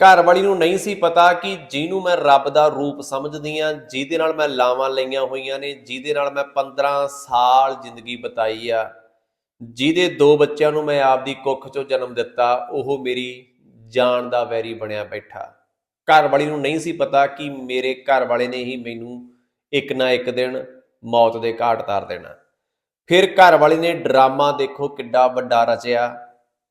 ਘਰ ਵਾਲੀ ਨੂੰ ਨਹੀਂ ਸੀ ਪਤਾ ਕਿ ਜਿਹਨੂੰ ਮੈਂ ਰੱਬ ਦਾ ਰੂਪ ਸਮਝਦੀ ਆ ਜਿਹਦੇ ਨਾਲ ਮੈਂ ਲਾਵਾਂ ਲਈਆਂ ਹੋਈਆਂ ਨੇ, ਜਿਹਦੇ ਨਾਲ ਮੈਂ 15 ਸਾਲ ਜ਼ਿੰਦਗੀ ਬਿਤਾਈ ਆ, ਜਿਹਦੇ ਦੋ ਬੱਚਿਆਂ ਨੂੰ ਮੈਂ ਆਪਦੀ ਕੁੱਖ ਚੋਂ ਜਨਮ ਦਿੱਤਾ, ਉਹ ਮੇਰੀ ਜਾਨ ਦਾ ਵੈਰੀ ਬਣਿਆ ਬੈਠਾ। ਘਰ ਵਾਲੀ ਨੂੰ ਨਹੀਂ ਸੀ ਪਤਾ ਕਿ ਮੇਰੇ ਘਰ ਵਾਲੇ ਨੇ ਹੀ ਮੈਨੂੰ ਇੱਕ ਨਾ ਇੱਕ ਦਿਨ ਮੌਤ ਦੇ ਘਾਟ ਉਤਾਰ ਦੇਣਾ। ਫਿਰ ਘਰ ਵਾਲੇ ਨੇ ਡਰਾਮਾ ਦੇਖੋ ਕਿੱਡਾ ਵੱਡਾ ਰਚਿਆ।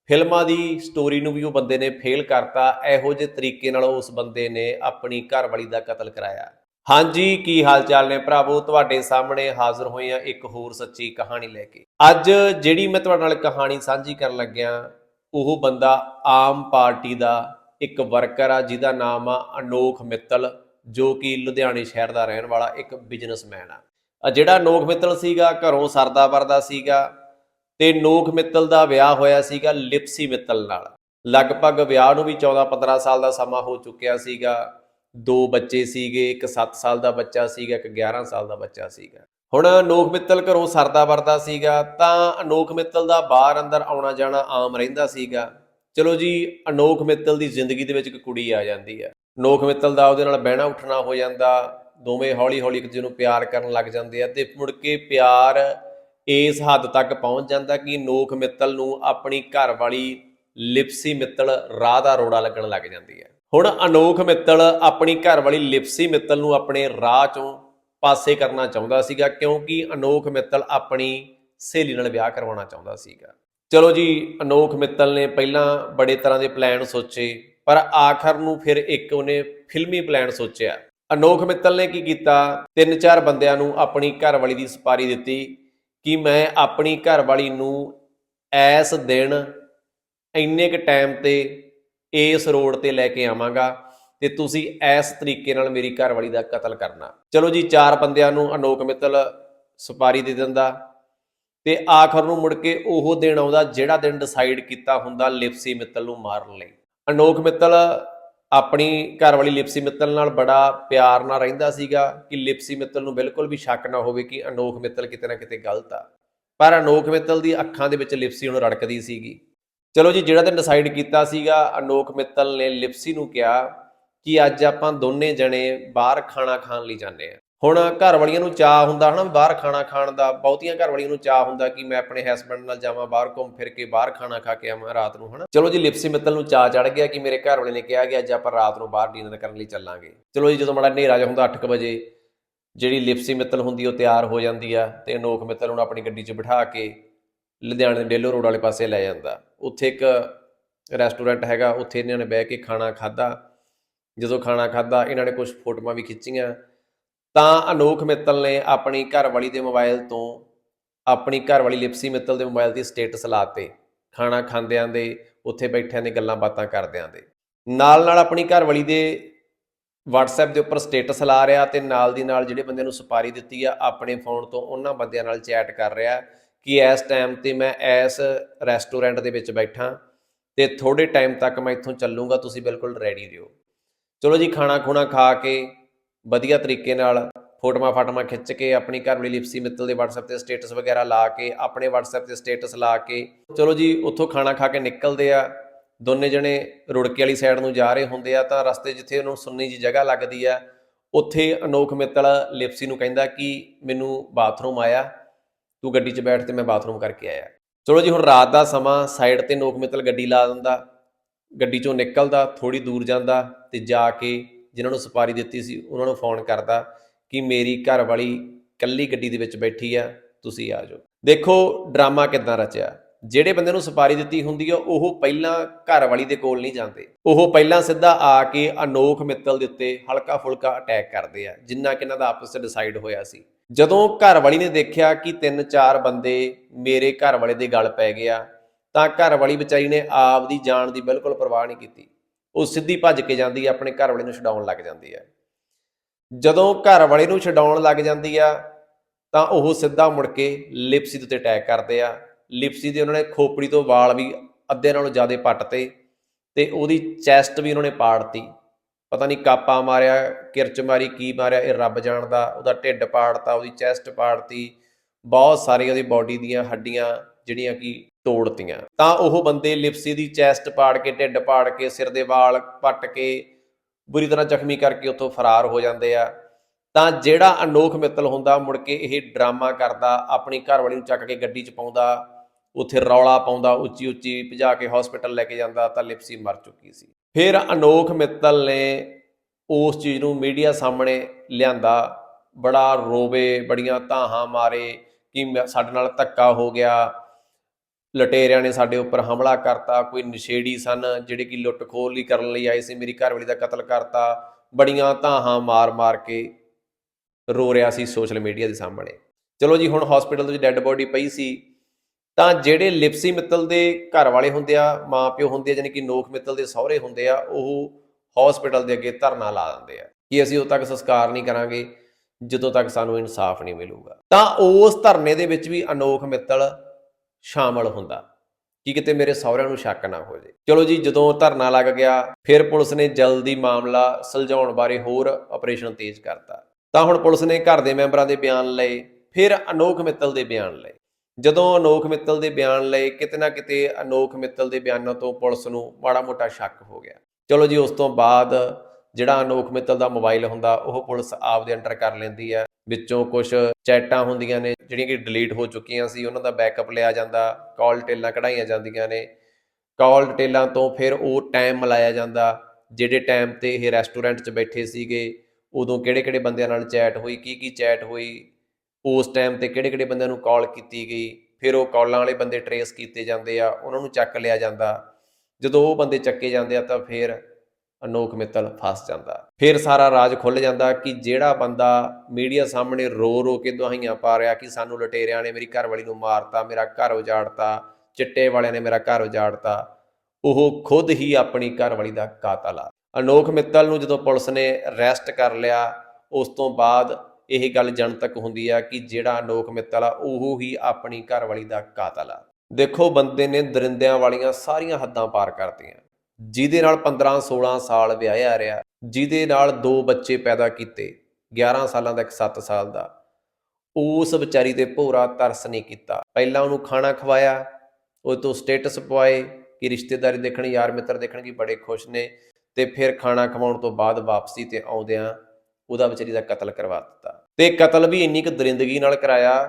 ਫਿਲਮਾਂ ਦੀ ਸਟੋਰੀ ਨੂੰ ਵੀ ਉਹ ਬੰਦੇ ਨੇ ਫੇਲ ਕਰਤਾ, ਇਹੋ ਜਿਹੇ ਤਰੀਕੇ ਨਾਲ ਉਸ ਬੰਦੇ ਨੇ ਆਪਣੀ ਘਰਵਾਲੀ ਦਾ ਕਤਲ ਕਰਾਇਆ। ਹਾਂਜੀ, ਕੀ ਹਾਲ ਚਾਲ ਨੇ ਭਰਾਵੋ? ਤੁਹਾਡੇ ਸਾਹਮਣੇ ਹਾਜ਼ਰ ਹੋਏ ਆ ਇੱਕ ਹੋਰ ਸੱਚੀ ਕਹਾਣੀ ਲੈ ਕੇ। ਅੱਜ ਜਿਹੜੀ ਮੈਂ ਤੁਹਾਡੇ ਨਾਲ ਕਹਾਣੀ ਸਾਂਝੀ ਕਰਨ ਲੱਗਿਆ, ਉਹ ਬੰਦਾ ਆਮ ਪਾਰਟੀ ਦਾ ਇੱਕ ਵਰਕਰ ਆ, ਜਿਹਦਾ ਨਾਮ ਆ ਅਨੋਖ ਮਿੱਤਲ, ਜੋ ਕਿ ਲੁਧਿਆਣੇ ਸ਼ਹਿਰ ਦਾ ਰਹਿਣ ਵਾਲਾ ਇੱਕ ਬਿਜ਼ਨਸਮੈਨ ਆ। ਆ ਜਿਹੜਾ ਅਨੋਖ ਮਿੱਤਲ ਸੀਗਾ, ਘਰੋਂ ਸਰਦਾ ਵਰਦਾ ਸੀਗਾ ਤੇ ਨੋਖ ਮਿੱਤਲ ਦਾ ਵਿਆਹ ਹੋਇਆ ਸੀਗਾ ਲਿਪਸੀ ਮਿੱਤਲ ਨਾਲ। ਲਗਭਗ ਵਿਆਹ ਨੂੰ ਵੀ 14-15 ਸਾਲ ਦਾ ਸਮਾਂ ਹੋ ਚੁੱਕਿਆ ਸੀਗਾ। ਦੋ ਬੱਚੇ ਸੀਗੇ, ਇੱਕ 7 ਸਾਲ ਦਾ ਬੱਚਾ ਸੀਗਾ, ਇੱਕ 11 ਸਾਲ ਦਾ ਬੱਚਾ ਸੀਗਾ। ਹੁਣ ਅਨੋਖ ਮਿੱਤਲ ਘਰੋਂ ਸਰਦਾ ਵਰਦਾ ਸੀਗਾ, ਤਾਂ ਅਨੋਖ ਮਿੱਤਲ ਦਾ ਬਾਹਰ ਅੰਦਰ ਆਉਣਾ ਜਾਣਾ ਆਮ ਰਹਿੰਦਾ ਸੀਗਾ। ਚਲੋ ਜੀ, ਅਨੋਖ ਮਿੱਤਲ ਦੀ ਜ਼ਿੰਦਗੀ ਦੇ ਵਿੱਚ ਇੱਕ ਕੁੜੀ ਆ ਜਾਂਦੀ ਹੈ ਅਨੋਖ ਮਿੱਤਲ ਦਾ ਉਹਦੇ ਨਾਲ ਬਹਿਣਾ ਉੱਠਣਾ ਹੋ ਜਾਂਦਾ। ਦੋਵੇਂ ਹੌਲੀ ਹੌਲੀ ਇੱਕ ਦੂਜੇ ਨੂੰ ਪਿਆਰ ਕਰਨ ਲੱਗ ਜਾਂਦੇ ਆ ਤੇ ਮੁੜ ਕੇ ਪਿਆਰ ਇਸ ਹੱਦ ਤੱਕ ਪਹੁੰਚ ਜਾਂਦਾ ਕਿ ਨੋਖ ਮਿੱਤਲ ਨੂੰ ਆਪਣੀ ਘਰ ਵਾਲੀ ਲਿਪਸੀ ਮਿੱਤਲ ਰਾਹ ਦਾ ਰੋੜਾ ਲੱਗਣ ਲੱਗ ਜਾਂਦੀ ਹੈ। ਹੁਣ ਅਨੋਖ ਮਿੱਤਲ ਆਪਣੀ ਘਰ ਵਾਲੀ ਲਿਪਸੀ ਮਿੱਤਲ ਨੂੰ ਆਪਣੇ ਰਾਹ ਚੋਂ ਪਾਸੇ ਕਰਨਾ ਚਾਹੁੰਦਾ ਸੀਗਾ ਕਿਉਂਕਿ ਅਨੋਖ ਮਿੱਤਲ ਆਪਣੀ ਸਹੇਲੀ ਨਾਲ ਵਿਆਹ ਕਰਵਾਉਣਾ ਚਾਹੁੰਦਾ ਸੀਗਾ। ਚਲੋ ਜੀ, ਅਨੋਖ ਮਿੱਤਲ ਨੇ ਪਹਿਲਾਂ ਬੜੇ ਤਰ੍ਹਾਂ ਦੇ ਪਲਾਨ ਸੋਚੇ, ਪਰ ਆਖਰ ਨੂੰ ਫਿਰ ਇੱਕ ਉਹਨੇ ਫਿਲਮੀ ਪਲਾਨ ਸੋਚਿਆ। ਅਨੋਖ ਮਿੱਤਲ ਨੇ ਕੀ ਕੀਤਾ? ਤਿੰਨ ਚਾਰ ਬੰਦਿਆਂ ਨੂੰ ਆਪਣੀ ਘਰ ਵਾਲੀ ਦੀ ਸੁਪਾਰੀ ਦਿੱਤੀ। ਕਿ ਮੈਂ ਆਪਣੀ ਘਰਵਾਲੀ ਨੂੰ ਐਸ ਦਿਨ ਇੰਨੇ ਕ ਟਾਈਮ ਤੇ ਇਸ ਰੋਡ ਤੇ ਲੈ ਕੇ ਆਵਾਂਗਾ ਤੇ ਤੁਸੀਂ ਐਸ ਤਰੀਕੇ ਨਾਲ ਮੇਰੀ ਘਰਵਾਲੀ ਦਾ ਕਤਲ ਕਰਨਾ। ਚਲੋ ਜੀ, ਚਾਰ ਬੰਦਿਆਂ ਨੂੰ ਅਨੋਕ ਮਿੱਤਲ ਸੁਪਾਰੀ ਦੇ ਦਿੰਦਾ ਤੇ ਆਖਰ ਨੂੰ ਮੁੜ ਕੇ ਉਹ ਦਿਨ ਆਉਂਦਾ ਜਿਹੜਾ ਦਿਨ ਡਿਸਾਈਡ ਕੀਤਾ ਹੁੰਦਾ ਲਿਪਸੀ ਮਿੱਤਲ ਨੂੰ ਮਾਰਨ ਲਈ। ਅਨੋਖ ਮਿੱਤਲ ਆਪਣੀ ਘਰ ਵਾਲੀ ਲਿਪਸੀ ਮਿੱਤਲ ਨਾਲ ਬੜਾ ਪਿਆਰ ਨਾਲ ਰਹਿੰਦਾ ਸੀਗਾ ਕਿ ਲਿਪਸੀ ਮਿੱਤਲ ਨੂੰ ਬਿਲਕੁਲ ਵੀ ਸ਼ੱਕ ਨਾ ਹੋਵੇ ਕਿ ਅਨੋਖ ਮਿੱਤਲ ਕਿਤੇ ਨਾ ਕਿਤੇ ਗਲਤ ਆ। ਪਰ ਅਨੋਖ ਮਿੱਤਲ ਦੀ ਅੱਖਾਂ ਦੇ ਵਿੱਚ ਲਿਪਸੀ ਹੁਣ ਰੜਕਦੀ ਸੀਗੀ। ਚਲੋ ਜੀ, ਜਿਹੜਾ ਦਿਨ ਡਿਸਾਈਡ ਕੀਤਾ ਸੀਗਾ, ਅਨੋਖ ਮਿੱਤਲ ਨੇ ਲਿਪਸੀ ਨੂੰ ਕਿਹਾ ਕਿ ਅੱਜ ਆਪਾਂ ਦੋਨੇ ਜਣੇ ਬਾਹਰ ਖਾਣਾ ਖਾਣ ਲਈ ਜਾਂਦੇ ਆ। ਹੁਣ ਘਰ ਵਾਲੀਆਂ ਨੂੰ ਚਾਹ ਹੁੰਦਾ ਹਨਾ ਵੀ ਬਾਹਰ ਖਾਣਾ ਖਾਣ ਦਾ, ਬਹੁਤੀਆਂ ਘਰ ਵਾਲੀਆਂ ਨੂੰ ਚਾਹ ਹੁੰਦਾ ਕਿ ਮੈਂ ਆਪਣੇ ਹਸਬੰਡ ਨਾਲ ਜਾਵਾਂ, ਬਾਹਰ ਘੁੰਮ ਫਿਰ ਕੇ ਬਾਹਰ ਖਾਣਾ ਖਾ ਕੇ ਆਵਾਂ ਰਾਤ ਨੂੰ, ਹਨਾ। ਚਲੋ ਜੀ, ਲਿਪਸੀ ਮਿੱਤਲ ਨੂੰ ਚਾਹ ਚੜ ਗਿਆ ਕਿ ਮੇਰੇ ਘਰ ਵਾਲੇ ਨੇ ਕਿਹਾ ਕਿ ਅੱਜ ਆਪਾਂ ਰਾਤ ਨੂੰ ਬਾਹਰ ਡਿਨਰ ਕਰਨ ਲਈ ਚੱਲਾਂਗੇ। ਚਲੋ ਜੀ, ਜਦੋਂ ਮਾੜਾ ਹਨੇਰਾ ਜਿਹਾ ਹੁੰਦਾ 8:00 ਵਜੇ, ਜਿਹੜੀ ਲਿਪਸੀ ਮਿੱਤਲ ਹੁੰਦੀ ਉਹ ਤਿਆਰ ਹੋ ਜਾਂਦੀ ਆ ਤੇ ਅਨੋਖ ਮਿੱਤਲ ਨੂੰ ਆਪਣੀ ਗੱਡੀ 'ਚ ਬਿਠਾ ਕੇ ਲੁਧਿਆਣੇ ਦੇ ਡੇਲੋ ਰੋਡ ਵਾਲੇ ਪਾਸੇ ਲੈ ਜਾਂਦਾ। ਉੱਥੇ ਇੱਕ ਰੈਸਟੋਰੈਂਟ ਹੈਗਾ, ਉੱਥੇ ਇਹਨਾਂ ਨੇ ਬਹਿ ਕੇ ਖਾਣਾ ਖਾਦਾ ਜਦੋਂ ਖਾਣਾ ਖਾਦਾ ਇਹਨਾਂ ਨੇ ਕੁਝ ਫੋਟੋਆਂ ਵੀ ਖਿੱਚੀਆਂ। ਤਾਂ ਅਨੋਖ ਮਿੱਤਲ ਨੇ ਆਪਣੀ ਘਰਵਾਲੀ ਦੇ ਮੋਬਾਈਲ ਤੋਂ ਆਪਣੀ ਘਰਵਾਲੀ ਲਿਪਸੀ ਮਿੱਤਲ ਦੇ ਮੋਬਾਈਲ ਦੀ ਸਟੇਟਸ ਲਾਤੇ। ਖਾਣਾ ਖਾਂਦਿਆਂ ਦੇ, ਉੱਥੇ ਬੈਠਿਆਂ ਦੇ ਗੱਲਾਂ ਬਾਤਾਂ ਕਰਦਿਆਂ ਦੇ। ਨਾਲ ਨਾਲ ਆਪਣੀ ਘਰਵਾਲੀ ਦੇ WhatsApp ਦੇ ਉੱਪਰ ਸਟੇਟਸ ਲਾ ਰਿਹਾ ਤੇ ਨਾਲ ਦੀ ਨਾਲ ਜਿਹੜੇ ਬੰਦੇ ਨੂੰ ਸੁਪਾਰੀ ਦਿੱਤੀ ਆ, ਆਪਣੇ ਫੋਨ ਤੋਂ ਉਹਨਾਂ ਬੰਦਿਆਂ ਨਾਲ ਚੈਟ ਕਰ ਰਿਹਾ ਕਿ ਇਸ ਟਾਈਮ ਤੇ ਮੈਂ ਇਸ ਰੈਸਟੋਰੈਂਟ ਦੇ ਵਿੱਚ ਬੈਠਾ ਤੇ ਥੋੜੇ ਟਾਈਮ ਤੱਕ ਮੈਂ ਇੱਥੋਂ ਚੱਲੂਗਾ, ਤੁਸੀਂ ਬਿਲਕੁਲ ਰੈਡੀ ਰਹੋ। ਚਲੋ ਜੀ, ਖਾਣਾ ਖੁਣਾ ਖਾ ਕੇ ਵਧੀਆ ਤਰੀਕੇ ਨਾਲ ਫੋਟੋਆਂ ਫਾਟੋਆਂ ਖਿੱਚ ਕੇ ਆਪਣੀ ਘਰ ਵਾਲੀ ਲਿਪਸੀ, ਮਿੱਤਲ ਦੇ WhatsApp ਤੇ ਸਟੇਟਸ ਵਗੈਰਾ ਲਾ ਕੇ, ਆਪਣੇ WhatsApp ਤੇ ਸਟੇਟਸ ਲਾ ਕੇ। ਚਲੋ ਜੀ, ਉੱਥੋਂ ਖਾਣਾ ਖਾ ਕੇ ਨਿਕਲਦੇ ਆ। ਦੋਨੇ ਜਣੇ ਰੁੜਕੇ ਵਾਲੀ ਸਾਈਡ ਨੂੰ ਜਾ ਰਹੇ ਹੁੰਦੇ ਆ ਤਾਂ ਰਸਤੇ ਜਿੱਥੇ ਉਹਨੂੰ ਸੁੰਨੀ ਜੀ ਜਗ੍ਹਾ ਲੱਗਦੀ ਆ, ਉੱਥੇ ਅਨੋਖ ਮਿੱਤਲ ਲਿਪਸੀ ਨੂੰ ਕਹਿੰਦਾ ਕਿ ਮੈਨੂੰ ਬਾਥਰੂਮ ਆਇਆ, ਤੂੰ ਗੱਡੀ 'ਚ ਬੈਠ ਤੇ ਮੈਂ ਬਾਥਰੂਮ ਕਰਕੇ ਆਇਆ। ਚਲੋ ਜੀ, ਹੁਣ ਰਾਤ ਦਾ ਸਮਾਂ ਸਾਈਡ ਤੇ ਅਨੋਖ ਮਿੱਤਲ ਗੱਡੀ ਲਾ ਦਿੰਦਾ, ਗੱਡੀ 'ਚੋਂ ਨਿਕਲਦਾ ਥੋੜੀ ਦੂਰ ਜਾਂਦਾ ਤੇ ਜਾ ਕੇ ਜਿਨ੍ਹਾਂ ਨੂੰ ਸਪਾਰੀ ਦਿੱਤੀ ਸੀ, ਉਹਨਾਂ ਨੂੰ ਫੋਨ ਕਰਦਾ ਕਿ ਮੇਰੀ ਘਰ ਵਾਲੀ ਕੱਲੀ ਗੱਡੀ ਦੇ ਵਿੱਚ ਬੈਠੀ ਆ, ਤੁਸੀਂ ਆ ਜਾਓ। ਦੇਖੋ, ਡਰਾਮਾ ਕਿਦਾਂ ਰਚਿਆ। ਜਿਹੜੇ ਬੰਦੇ ਨੂੰ ਸਪਾਰੀ ਦਿੱਤੀ ਹੁੰਦੀ ਆ, ਉਹ ਪਹਿਲਾਂ ਘਰ ਵਾਲੀ ਦੇ ਕੋਲ ਨਹੀਂ ਜਾਂਦੇ। ਉਹ ਪਹਿਲਾਂ ਸਿੱਧਾ ਆ ਕੇ ਅਨੋਖ ਮਿੱਤਲ ਦੇ ਉੱਤੇ ਹਲਕਾ ਫੁਲਕਾ ਅਟੈਕ ਕਰਦੇ ਆ, ਜਿੰਨਾ ਕਿ ਇਹਨਾਂ ਦਾ ਆਪਸ ਵਿੱਚ ਡਿਸਾਈਡ ਹੋਇਆ ਸੀ। ਜਦੋਂ ਘਰ ਵਾਲੀ ਨੇ ਦੇਖਿਆ ਕਿ ਤਿੰਨ ਚਾਰ ਬੰਦੇ ਮੇਰੇ ਘਰ ਵਾਲੇ ਦੇ ਗਲ ਪੈ ਗਿਆ ਤਾਂ ਘਰ ਵਾਲੀ ਵਿਚਾਰੀ ਨੇ ਆਪ ਦੀ ਜਾਨ ਦੀ ਬਿਲਕੁਲ ਪਰਵਾਹ ਨਹੀਂ ਕੀਤੀ। ਉਹ ਸਿੱਧੀ ਭੱਜ ਕੇ ਜਾਂਦੀ ਆ, ਆਪਣੇ ਘਰ ਵਾਲੇ ਨੂੰ ਛਡਾਉਣ ਲੱਗ ਜਾਂਦੀ ਆ। ਜਦੋਂ ਘਰ ਵਾਲੇ ਨੂੰ ਛਡਾਉਣ ਲੱਗ ਜਾਂਦੀ ਆ, ਤਾਂ ਉਹ ਸਿੱਧਾ ਮੁੜ ਕੇ ਲਿਪਸੀ ਦੇ ਉੱਤੇ ਅਟੈਕ ਕਰਦੇ ਆ। ਲਿਪਸੀ ਦੇ ਉਹਨਾਂ ਨੇ ਖੋਪੜੀ ਤੋਂ ਵਾਲ ਵੀ ਅੱਧੇ ਨਾਲੋਂ ਜ਼ਿਆਦਾ ਪੱਟਤੇ ਤੇ ਉਹਦੀ ਚੈਸਟ ਵੀ ਉਹਨਾਂ ਨੇ ਪਾੜਤੀ। ਪਤਾ ਨਹੀਂ ਕਾਪਾ ਮਾਰਿਆ, ਕਿਰਚ ਮਾਰੀ, ਕੀ ਮਾਰਿਆ, ਇਹ ਰੱਬ ਜਾਣਦਾ, ਉਹਦਾ ਢਿੱਡ ਪਾੜਤਾ, ਉਹਦੀ ਚੈਸਟ ਪਾੜਤੀ। ਬਹੁਤ ਸਾਰੀ ਉਹਦੀ ਬਾਡੀ ਦੀਆਂ ਹੱਡੀਆਂ ਜਿਹੜੀਆਂ ਕਿ ਤੋੜਤੀਆਂ। ਤਾਂ ਉਹ ਬੰਦੇ ਲਿਪਸੀ ਦੀ ਚੈਸਟ ਪਾੜ ਕੇ, ਢਿੱਡ ਪਾੜ ਕੇ, ਸਿਰ ਦੇ ਵਾਲ ਪੱਟ ਕੇ ਬੁਰੀ ਤਰ੍ਹਾਂ ਜ਼ਖਮੀ ਕਰਕੇ ਉੱਥੋਂ ਫਰਾਰ ਹੋ ਜਾਂਦੇ ਆ। ਤਾਂ ਜਿਹੜਾ ਅਨੋਖ ਮਿੱਤਲ ਹੁੰਦਾ, ਮੁੜ ਕੇ ਇਹ ਡਰਾਮਾ ਕਰਦਾ, ਆਪਣੀ ਘਰਵਾਲੀ ਨੂੰ ਚੱਕ ਕੇ ਗੱਡੀ 'ਚ ਪਾਉਂਦਾ, ਉੱਥੇ ਰੌਲਾ ਪਾਉਂਦਾ ਉੱਚੀ ਉੱਚੀ ਭਜਾ ਕੇ ਹਸਪੀਟਲ ਲੈ ਕੇ ਜਾਂਦਾ, ਤਾਂ ਲਿਪਸੀ ਮਰ ਚੁੱਕੀ ਸੀ। ਫਿਰ ਅਨੋਖ ਮਿੱਤਲ ਨੇ ਉਸ ਚੀਜ਼ ਨੂੰ ਮੀਡੀਆ ਸਾਹਮਣੇ ਲਿਆਂਦਾ, ਬੜਾ ਰੋਵੇ, ਬੜੀਆਂ ਧਾਹਾਂ ਮਾਰੇ ਕਿ ਮੈਂ- ਸਾਡੇ ਨਾਲ ਧੱਕਾ ਹੋ ਗਿਆ। ਲਟੇਰਿਆਂ ਨੇ ਸਾਡੇ ਉੱਪਰ ਹਮਲਾ ਕਰਤਾ, ਕੋਈ ਨਸ਼ੇੜੀ ਸਨ ਜਿਹੜੇ ਕਿ ਲੁੱਟ ਖੋਹ ਲਈ ਕਰਨ ਲਈ ਆਏ ਸੀ, ਮੇਰੀ ਘਰਵਾਲੀ ਦਾ ਕਤਲ ਕਰਤਾ, ਬੜੀਆਂ ਧਾਹਾਂ ਮਾਰ-ਮਾਰ ਕੇ ਰੋ ਰਿਹਾ ਸੀ ਸੋਸ਼ਲ ਮੀਡੀਆ ਦੇ ਸਾਹਮਣੇ। ਚਲੋ ਜੀ, ਹੁਣ ਹਸਪੀਟਲ ਦੇ ਵਿੱਚ ਡੈੱਡ ਬੋਡੀ ਪਈ ਸੀ, ਤਾਂ ਜਿਹੜੇ ਲਿਪਸੀ ਮਿੱਤਲ ਦੇ ਘਰ ਵਾਲੇ ਹੁੰਦੇ ਆ, ਮਾਪਿਓ ਹੁੰਦੇ ਆ, ਯਾਨੀ ਕਿ ਨੋਖ ਮਿੱਤਲ ਦੇ ਸਹੁਰੇ ਹੁੰਦੇ ਆ, ਉਹ ਹਸਪੀਟਲ ਦੇ ਅੱਗੇ ਧਰਨਾ ਲਾ ਦਿੰਦੇ ਆ ਕਿ ਅਸੀਂ ਉਦੋਂ ਤੱਕ ਸੰਸਕਾਰ ਨਹੀਂ ਕਰਾਂਗੇ, ਜਦੋਂ ਤੱਕ ਸਾਨੂੰ ਇਨਸਾਫ ਨਹੀਂ ਮਿਲੂਗਾ। ਤਾਂ ਉਸ ਧਰਨੇ ਦੇ ਵਿੱਚ ਵੀ ਅਨੋਖ ਮਿੱਤਲ ਸ਼ਾਮਲ ਹੁੰਦਾ, ਕਿ ਕਿਤੇ ਮੇਰੇ ਸਹੁਰਿਆਂ ਨੂੰ ਸ਼ੱਕ ਨਾ ਹੋ ਜੇ। ਚਲੋ ਜੀ, ਜਦੋਂ ਧਰਨਾ ਲੱਗ ਗਿਆ, ਫਿਰ ਪੁਲਿਸ ਨੇ ਜਲਦੀ ਮਾਮਲਾ ਸੁਲਝਾਉਣ ਬਾਰੇ ਹੋਰ ਆਪਰੇਸ਼ਨ ਤੇਜ਼ ਕਰਤਾ। ਤਾਂ ਹੁਣ ਪੁਲਿਸ ਨੇ ਘਰ ਦੇ ਮੈਂਬਰਾਂ ਦੇ ਬਿਆਨ ਲਏ, ਫਿਰ ਅਨੋਖ ਮਿੱਤਲ ਦੇ ਬਿਆਨ ਲਏ। ਜਦੋਂ ਅਨੋਖ ਮਿੱਤਲ ਦੇ ਬਿਆਨ ਲਏ, ਕਿਤੇ ਨਾ ਕਿਤੇ ਅਨੋਖ ਮਿੱਤਲ ਦੇ ਬਿਆਨਾਂ ਤੋਂ ਪੁਲਿਸ ਨੂੰ ਮਾੜਾ ਮੋਟਾ ਸ਼ੱਕ ਹੋ ਗਿਆ। ਚਲੋ ਜੀ, ਉਸ ਤੋਂ ਬਾਅਦ ਜਿਹੜਾ ਅਨੋਖ ਮਿੱਤਲ ਦਾ ਮੋਬਾਈਲ ਹੁੰਦਾ, ਉਹ ਪੁਲਿਸ ਆਪ ਦੇ ਅੰਡਰ ਕਰ ਲੈਂਦੀ ਹੈ। ਵਿੱਚੋਂ ਕੁਝ ਚੈਟਾਂ ਹੁੰਦੀਆਂ ਨੇ, ਜਿਹੜੀਆਂ ਕਿ ਡਿਲੀਟ ਹੋ ਚੁੱਕੀਆਂ ਸੀ, ਉਹਨਾਂ ਦਾ ਬੈਕਅਪ ਲਿਆ ਜਾਂਦਾ ਕਾਲ ਟੇਲਾਂ ਕਢਾਈਆਂ ਜਾਂਦੀਆਂ ਨੇ। ਕਾਲ ਡਿਟੇਲਾਂ ਤੋਂ ਫਿਰ ਉਹ ਟਾਈਮ ਮਿਲਾਇਆ ਜਾਂਦਾ, ਜਿਹੜੇ ਟਾਈਮ ਤੇ ਇਹ ਰੈਸਟੋਰੈਂਟ 'ਚ ਬੈਠੇ ਸੀਗੇ, ਉਦੋਂ ਕਿਹੜੇ-ਕਿਹੜੇ ਬੰਦਿਆਂ ਨਾਲ ਚੈਟ ਹੋਈ, ਕੀ ਕੀ ਚੈਟ ਹੋਈ, ਉਸ ਟਾਈਮ ਤੇ ਕਿਹੜੇ-ਕਿਹੜੇ ਬੰਦਿਆਂ ਨੂੰ ਕਾਲ ਕੀਤੀ ਗਈ, ਫਿਰ ਉਹ ਕਾਲਾਂ ਵਾਲੇ ਬੰਦੇ ਟਰੇਸ ਕੀਤੇ ਜਾਂਦੇ ਆ, ਉਹਨਾਂ ਨੂੰ ਚੱਕ ਲਿਆ ਜਾਂਦਾ। ਜਦੋਂ ਉਹ ਬੰਦੇ ਚੱਕੇ ਜਾਂਦੇ ਆ ਤਾਂ ਫਿਰ ਅਨੋਖ ਮਿੱਤਲ ਫਸ ਜਾਂਦਾ। ਫਿਰ ਸਾਰਾ ਰਾਜ ਖੁੱਲ ਜਾਂਦਾ ਕਿ ਜਿਹੜਾ ਬੰਦਾ ਮੀਡੀਆ ਸਾਹਮਣੇ ਰੋ ਰੋ ਕੇ ਦੁਹਾਈਆਂ ਪਾ ਰਿਹਾ ਕਿ ਸਾਨੂੰ ਲਟੇਰਿਆਂ ਨੇ ਮੇਰੀ ਘਰਵਾਲੀ ਨੂੰ ਮਾਰਤਾ, ਮੇਰਾ ਘਰ ਉਜਾੜਤਾ, ਚਿੱਟੇ ਵਾਲਿਆਂ ਨੇ ਮੇਰਾ ਘਰ ਉਜਾੜਤਾ, ਉਹ ਖੁਦ ਹੀ ਆਪਣੀ ਘਰਵਾਲੀ ਦਾ ਕਾਤਲ ਆ। ਅਨੋਖ ਮਿੱਤਲ ਨੂੰ ਜਦੋਂ ਪੁਲਿਸ ਨੇ ਅਰੈਸਟ ਕਰ ਲਿਆ, ਉਸ ਤੋਂ ਬਾਅਦ ਇਹ ਗੱਲ ਜਨਤਕ ਹੁੰਦੀ ਆ ਕਿ ਜਿਹੜਾ ਅਨੋਖ ਮਿੱਤਲ ਆ, ਉਹ ਹੀ ਆਪਣੀ ਘਰਵਾਲੀ ਦਾ ਕਾਤਲ ਆ। ਦੇਖੋ ਬੰਦੇ ਨੇ ਦਰਿੰਦਿਆਂ ਵਾਲੀਆਂ ਸਾਰੀਆਂ ਹੱਦਾਂ ਪਾਰ ਕਰਤੀਆਂ। ਜਿਹਦੇ ਨਾਲ 15 16 ਸਾਲ ਵਿਆਹਿਆ ਰਿਹਾ, ਜਿਹਦੇ ਨਾਲ ਦੋ ਬੱਚੇ ਪੈਦਾ ਕੀਤੇ 11 ਸਾਲਾਂ ਦਾ ਇੱਕ 7 ਸਾਲ ਦਾ। ਉਸ ਵਿਚਾਰੀ ਤੇ ਭੋਰਾ ਤਰਸ ਨਹੀਂ ਕੀਤਾ। ਪਹਿਲਾਂ ਉਹਨੂੰ ਖਾਣਾ ਖਵਾਇਆ ਉਹ ਤੋਂ ਸਟੇਟਸ ਪਵਾਏ ਕਿ ਰਿਸ਼ਤੇਦਾਰੀ ਦੇਖਣ, ਯਾਰ ਮਿੱਤਰ ਦੇਖਣ ਕਿ ਬੜੇ ਖੁਸ਼ ਨੇ ਤੇ ਫਿਰ ਖਾਣਾ ਖਵਾਉਣ ਤੋਂ ਬਾਅਦ ਵਾਪਸੀ ਤੇ ਆਉਂਦਿਆਂ ਉਹਦਾ ਵਿਚਾਰੀ ਦਾ ਕਤਲ ਕਰਵਾ ਦਿੱਤਾ। ਤੇ ਕਤਲ ਵੀ ਇੰਨੀ ਕੁ ਦਰਿੰਦਗੀ ਨਾਲ ਕਰਾਇਆ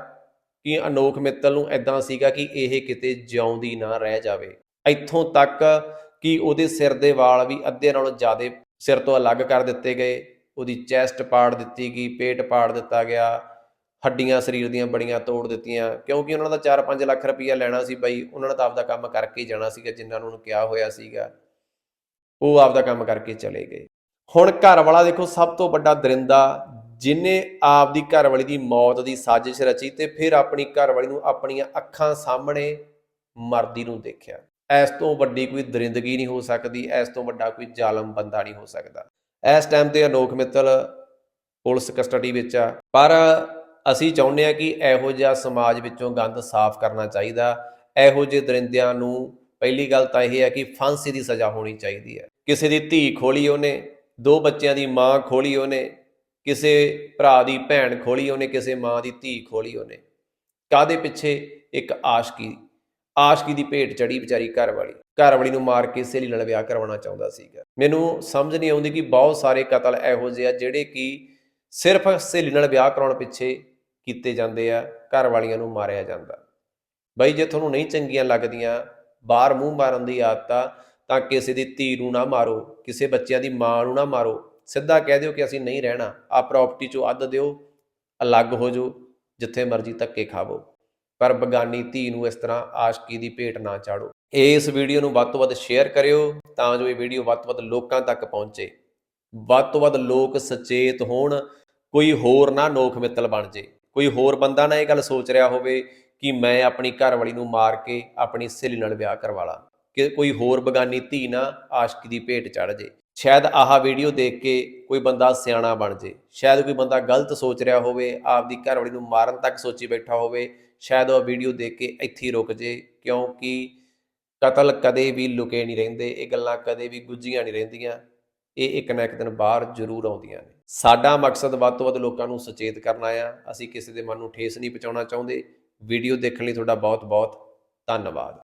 ਕਿ ਅਨੋਖ ਮਿੱਤਲ ਨੂੰ ਐਦਾਂ ਸੀਗਾ ਕਿ ਇਹ ਕਿਤੇ ਜਿਉਂਦੀ ਨਾ ਰਹਿ ਜਾਵੇ। ਇੱਥੋਂ ਤੱਕ ਕਿ ਉਹਦੇ ਸਿਰ ਦੇ ਵਾਲ ਵੀ ਅੱਧੇ ਨਾਲੋਂ ਜ਼ਿਆਦਾ ਸਿਰ ਤੋਂ ਅਲੱਗ ਕਰ ਦਿੱਤੇ ਗਏ। ਉਹਦੀ ਚੈਸਟ ਪਾੜ ਦਿੱਤੀ ਗਈ, ਪੇਟ ਪਾੜ ਦਿੱਤਾ ਗਿਆ, ਹੱਡੀਆਂ ਸਰੀਰ ਦੀਆਂ ਬੜੀਆਂ ਤੋੜ ਦਿੱਤੀਆਂ। ਕਿਉਂਕਿ ਉਹਨਾਂ ਦਾ 4-5 ਲੱਖ ਰੁਪਈਆ ਲੈਣਾ ਸੀ ਬਾਈ, ਉਹਨਾਂ ਨੇ ਤਾਂ ਆਪਦਾ ਕੰਮ ਕਰਕੇ ਜਾਣਾ ਸੀਗਾ ਜਿੰਨਾਂ ਨੂੰ ਉਹਨੂੰ ਕਿਹਾ ਹੋਇਆ ਸੀਗਾ। ਉਹ ਆਪਦਾ ਕੰਮ ਕਰਕੇ ਚਲੇ ਗਏ। ਹੁਣ ਘਰ ਵਾਲਾ ਦੇਖੋ, ਸਭ ਤੋਂ ਵੱਡਾ ਦਰਿੰਦਾ, ਜਿਨੇ ਆਪਦੀ ਘਰ ਵਾਲੀ ਦੀ ਮੌਤ ਦੀ ਸਾਜ਼ਿਸ਼ ਰਚੀ ਤੇ ਫਿਰ ਆਪਣੀ ਘਰ ਵਾਲੀ ਨੂੰ ਆਪਣੀਆਂ ਅੱਖਾਂ ਸਾਹਮਣੇ ਮਰਦੀ ਨੂੰ ਦੇਖਿਆ। ਇਸ ਤੋਂ ਵੱਡੀ ਕੋਈ ਦਰਿੰਦਗੀ ਨਹੀਂ ਹੋ ਸਕਦੀ, ਇਸ ਤੋਂ ਵੱਡਾ ਕੋਈ ਜ਼ਾਲਮ ਬੰਦਾ ਨਹੀਂ ਹੋ ਸਕਦਾ। ਇਸ ਟਾਈਮ ਤੇ ਅਨੋਖ ਮਿੱਤਲ ਪੁਲਿਸ ਕਸਟਡੀ ਵਿੱਚ ਆ। ਪਰ ਅਸੀਂ ਚਾਹੁੰਦੇ ਆ ਕਿ ਇਹੋ ਜਿਹਾ ਸਮਾਜ ਵਿੱਚੋਂ ਗੰਦ ਸਾਫ਼ ਕਰਨਾ ਚਾਹੀਦਾ। ਇਹੋ ਜਿਹੇ ਦਰਿੰਦਿਆਂ ਨੂੰ ਪਹਿਲੀ ਗੱਲ ਤਾਂ ਇਹ ਹੈ ਕਿ ਫਾਂਸੀ ਦੀ ਸਜ਼ਾ ਹੋਣੀ ਚਾਹੀਦੀ ਹੈ। ਕਿਸੇ ਦੀ ਧੀ ਖੋਲੀ ਉਹਨੇ, ਦੋ ਬੱਚਿਆਂ ਦੀ ਮਾਂ ਖੋਲੀ ਉਹਨੇ, ਕਿਸੇ ਭਰਾ ਦੀ ਭੈਣ ਖੋਲੀ ਉਹਨੇ, ਕਿਸੇ ਮਾਂ ਦੀ ਧੀ ਖੋਲੀ ਉਹਨੇ। ਕਾਦੇ ਪਿੱਛੇ ਇੱਕ ਆਸ਼ਕੀ ਆਸ਼ਕੀ ਦੀ ਭੇਟ ਚੜੀ ਵਿਚਾਰੀ ਘਰ ਵਾਲੀ। ਘਰ ਵਾਲੀ ਨੂੰ ਮਾਰ ਕੇ ਸਹੇਲੀ ਨਾਲ ਵਿਆਹ ਕਰਵਾਉਣਾ ਚਾਹੁੰਦਾ ਸੀਗਾ। ਮੈਨੂੰ ਸਮਝ ਨਹੀਂ ਆਉਂਦੀ ਕਿ ਬਹੁਤ ਸਾਰੇ ਕਤਲ ਇਹੋ ਜਿਹੇ ਆ, ਜਿਹੜੇ ਕਿ ਸਿਰਫ ਸਹੇਲੀ ਨਾਲ ਵਿਆਹ ਕਰਾਉਣ ਪਿੱਛੇ ਕੀਤੇ ਜਾਂਦੇ ਆ, ਘਰ ਵਾਲੀਆਂ ਨੂੰ ਮਾਰਿਆ ਜਾਂਦਾ। ਬਈ ਜੇ ਤੁਹਾਨੂੰ ਨਹੀਂ ਚੰਗੀਆਂ ਲੱਗਦੀਆਂ, ਬਾਹਰ ਮੂੰਹ ਮਾਰਨ ਦੀ ਆਦਤ ਆ, ਤਾਂ ਕਿਸੇ ਦੀ ਧੀ ਨੂੰ ਨਾ ਮਾਰੋ, ਕਿਸੇ ਬੱਚਿਆਂ ਦੀ ਮਾਂ ਨੂੰ ਨਾ ਮਾਰੋ। ਸਿੱਧਾ ਕਹਿ ਦਿਓ ਕਿ ਅਸੀਂ ਨਹੀਂ ਰਹਿਣਾ। ਆ ਪ੍ਰਾਪਰਟੀ ਚੋਂ ਅੱਧ ਦਿਓ, ਅਲੱਗ ਹੋ ਜਾਓ, ਜਿੱਥੇ ਮਰਜ਼ੀ ਧੱਕੇ ਖਾਵੋ। ਪਰ ਬਗਾਨੀ ਧੀ ਨੂੰ ਇਸ ਤਰ੍ਹਾਂ ਆਸ਼ਕੀ ਦੀ ਭੇਟ ਨਾ ਚਾੜੋ। ਇਸ ਵੀਡੀਓ ਨੂੰ ਵੱਧ ਤੋਂ ਵੱਧ ਸ਼ੇਅਰ ਕਰਿਓ ਤਾਂ ਜੋ ਇਹ ਵੀਡੀਓ ਵੱਧ ਤੋਂ ਵੱਧ ਲੋਕਾਂ ਤੱਕ ਪਹੁੰਚੇ। ਵੱਧ ਤੋਂ ਵੱਧ ਲੋਕ ਸੁਚੇਤ ਹੋਣ, ਕੋਈ ਹੋਰ ਨਾ ਨੋਖ ਮਿੱਤਲ ਬਣ ਜੇ। ਕੋਈ ਹੋਰ ਬੰਦਾ ਨਾ ਇਹ ਗੱਲ ਸੋਚ ਰਿਹਾ ਹੋਵੇ ਕਿ ਮੈਂ ਆਪਣੀ ਘਰ ਵਾਲੀ ਨੂੰ ਮਾਰ ਕੇ ਆਪਣੀ ਸਹੇਲੀ ਨਾਲ ਵਿਆਹ ਕਰਵਾ ਲਾਂ। ਕਿ ਕੋਈ ਹੋਰ ਬਗਾਨੀ ਧੀ ਨਾ ਆਸ਼ਕੀ ਦੀ ਭੇਟ ਚੜ ਜੇ। ਸ਼ਾਇਦ ਆਹ ਵੀਡੀਓ ਦੇਖ ਕੇ ਕੋਈ ਬੰਦਾ ਸਿਆਣਾ ਬਣ ਜੇ। ਸ਼ਾਇਦ ਕੋਈ ਬੰਦਾ ਗਲਤ ਸੋਚ ਰਿਹਾ ਹੋਵੇ, ਆਪਦੀ ਘਰ ਵਾਲੀ ਨੂੰ ਮਾਰਨ ਤੱਕ ਸੋਚੀ ਬੈਠਾ ਹੋਵੇ, ਸ਼ਾਇਦ ਉਹ ਵੀਡੀਓ ਦੇਖ ਕੇ ਇੱਥੇ ਹੀ ਰੁਕ ਜੇ, ਕਿਉਂਕਿ ਕਤਲ ਕਦੇ ਵੀ ਲੁਕੇ ਨਹੀਂ ਰਹਿੰਦੇ, ਇਹ ਗੱਲਾਂ ਕਦੇ ਵੀ ਗੁੱਝੀਆਂ ਨਹੀਂ ਰਹਿੰਦੀਆਂ, ਇਹ ਇੱਕ ਨਾ ਇੱਕ ਦਿਨ ਬਾਹਰ ਜ਼ਰੂਰ ਆਉਂਦੀਆਂ ਨੇ। ਸਾਡਾ ਮਕਸਦ ਵੱਧ ਤੋਂ ਵੱਧ ਲੋਕਾਂ ਨੂੰ ਸੁਚੇਤ ਕਰਨਾ ਆ ਅਸੀਂ ਕਿਸੇ ਦੇ ਮਨ ਨੂੰ ਠੇਸ ਨਹੀਂ ਪਹੁੰਚਾਉਣਾ ਚਾਹੁੰਦੇ। ਵੀਡੀਓ ਦੇਖਣ ਲਈ ਤੁਹਾਡਾ ਬਹੁਤ ਬਹੁਤ ਧੰਨਵਾਦ।